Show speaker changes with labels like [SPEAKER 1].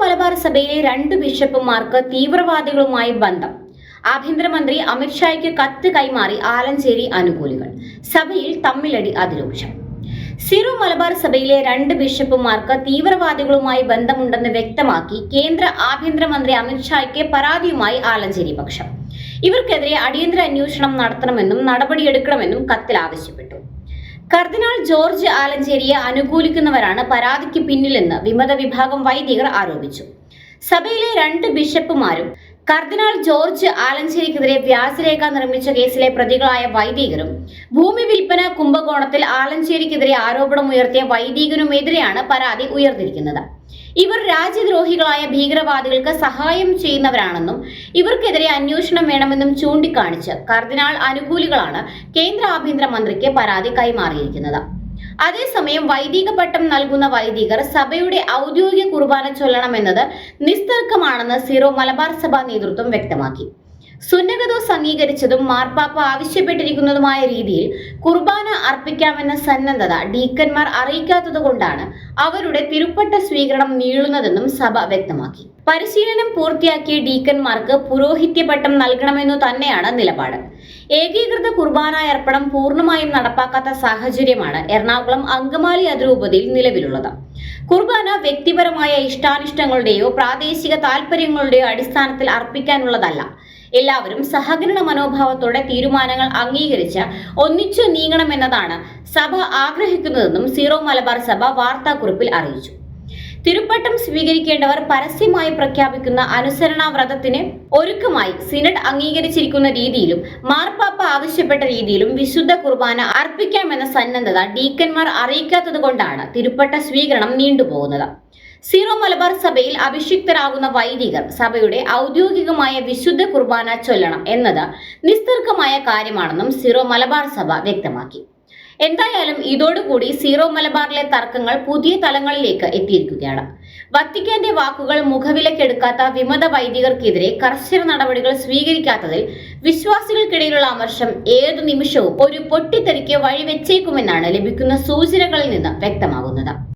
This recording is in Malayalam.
[SPEAKER 1] മലബാർ സഭയിലെ രണ്ട് ബിഷപ്പുമാർക്ക് തീവ്രവാദികളുമായി ബന്ധം. ആഭ്യന്തരമന്ത്രി അമിത്ഷായ്ക്ക് കത്ത് കൈമാറി ആലഞ്ചേരി അനുകൂലികൾ. സഭയിൽ തമ്മിലടി അതിരൂക്ഷം. സിറോ മലബാർ സഭയിലെ രണ്ട് ബിഷപ്പുമാർക്ക് തീവ്രവാദികളുമായി ബന്ധമുണ്ടെന്ന് വ്യക്തമാക്കി കേന്ദ്ര ആഭ്യന്തരമന്ത്രി അമിത്ഷായ്ക്ക് പരാതിയുമായി ആലഞ്ചേരി പക്ഷം. ഇവർക്കെതിരെ അടിയന്തര അന്വേഷണം നടത്തണമെന്നും നടപടിയെടുക്കണമെന്നും കത്തിൽ ആവശ്യപ്പെട്ടു. കർദിനാൾ ജോർജ് ആലഞ്ചേരിയെ അനുകൂലിക്കുന്നവരാണ് പരാതിക്ക് പിന്നിലെന്ന് വിമത വിഭാഗം വൈദികർ ആരോപിച്ചു. സഭയിലെ രണ്ട് ബിഷപ്പുമാരും കർദിനാൾ ജോർജ് ആലഞ്ചേരിക്കെതിരെ വ്യാജരേഖ നിർമ്മിച്ച കേസിലെ പ്രതികളായ വൈദികരും ഭൂമി വിൽപ്പന കുംഭകോണത്തിൽ ആലഞ്ചേരിക്കെതിരെ ആരോപണം ആരോപണമുയർത്തിയ വൈദികനുമെതിരെയാണ് പരാതി ഉയർന്നിരിക്കുന്നത്. ഇവർ രാജ്യദ്രോഹികളായ ഭീകരവാദികൾക്ക് സഹായം ചെയ്യുന്നവരാണെന്നും ഇവർക്കെതിരെ അന്വേഷണം വേണമെന്നും ചൂണ്ടിക്കാണിച്ച് കർദിനാൾ അനുകൂലികളാണ് കേന്ദ്ര ആഭ്യന്തര മന്ത്രിക്ക് പരാതി കൈമാറിയിരിക്കുന്നത്. അതേസമയം വൈദിക പട്ടം നൽകുന്ന വൈദികർ സഭയുടെ ഔദ്യോഗിക കുർബാന ചൊല്ലണമെന്നത് നിസ്തർക്കമാണെന്ന് സീറോ മലബാർ സഭ നേതൃത്വം വ്യക്തമാക്കി. സുന്നകദോസ് അംഗീകരിച്ചതും മാർപ്പാപ്പ ആവശ്യപ്പെട്ടിരിക്കുന്നതുമായ രീതിയിൽ കുർബാന അർപ്പിക്കാമെന്ന സന്നദ്ധത ഡീക്കന്മാർ അറിയിക്കാത്തതുകൊണ്ടാണ് അവരുടെ തിരുപ്പട്ട സ്വീകരണം നീളുന്നതെന്നും സഭ വ്യക്തമാക്കി. പരിശീലനം പൂർത്തിയാക്കിയ ഡീക്കന്മാർക്ക് പുരോഹിത്യപട്ടം നൽകണമെന്നു തന്നെയാണ് നിലപാട്. ഏകീകൃത കുർബാന അർപ്പണം പൂർണമായും നടപ്പാക്കാത്ത സാഹചര്യമാണ് എറണാകുളം അങ്കമാലി അതിരൂപതയിൽ നിലവിലുള്ളത്. കുർബാന വ്യക്തിപരമായ ഇഷ്ടാനിഷ്ടങ്ങളുടെയോ പ്രാദേശിക താല്പര്യങ്ങളുടെയോ അടിസ്ഥാനത്തിൽ അർപ്പിക്കാനുള്ളതല്ല. എല്ലാവരും സഹകരണ മനോഭാവത്തോടെ തീരുമാനങ്ങൾ അംഗീകരിച്ച് ഒന്നിച്ചു നീങ്ങണമെന്നതാണ് സഭ ആഗ്രഹിക്കുന്നതെന്നും സീറോ മലബാർ സഭ വാർത്താക്കുറിപ്പിൽ അറിയിച്ചു. തിരുപ്പട്ടം സ്വീകരിക്കേണ്ടവർ പരസ്യമായി പ്രഖ്യാപിക്കുന്ന അനുസരണ വ്രതത്തിന് ഒരുക്കമായി സിനഡ് അംഗീകരിച്ചിരിക്കുന്ന രീതിയിലും മാർപ്പാപ്പ ആവശ്യപ്പെട്ട രീതിയിലും വിശുദ്ധ കുർബാന അർപ്പിക്കാമെന്ന സന്നദ്ധത ഡീക്കന്മാർ അറിയിക്കാത്തത് കൊണ്ടാണ് തിരുപ്പട്ട സ്വീകരണം നീണ്ടുപോകുന്നത്. സീറോ മലബാർ സഭയിൽ അഭിഷിക്തരാകുന്ന വൈദികർ സഭയുടെ ഔദ്യോഗികമായ വിശുദ്ധ കുർബാന ചൊല്ലണം എന്നത് നിസ്തർക്കമായ കാര്യമാണെന്നും സീറോ മലബാർ സഭ വ്യക്തമാക്കി. എന്തായാലും ഇതോടുകൂടി സീറോ മലബാറിലെ തർക്കങ്ങൾ പുതിയ തലങ്ങളിലേക്ക് എത്തിയിരിക്കുകയാണ്. വത്തിക്കാന്റെ വാക്കുകൾ മുഖവിലക്കെടുക്കാത്ത വിമത വൈദികർക്കെതിരെ കർശന നടപടികൾ സ്വീകരിക്കാത്തതിൽ വിശ്വാസികൾക്കിടയിലുള്ള അമർഷം ഏതു നിമിഷവും ഒരു പൊട്ടിത്തെറിക്ക് വഴിവെച്ചേക്കുമെന്നാണ് ലഭിക്കുന്ന സൂചനകളിൽ നിന്ന് വ്യക്തമാകുന്നത്.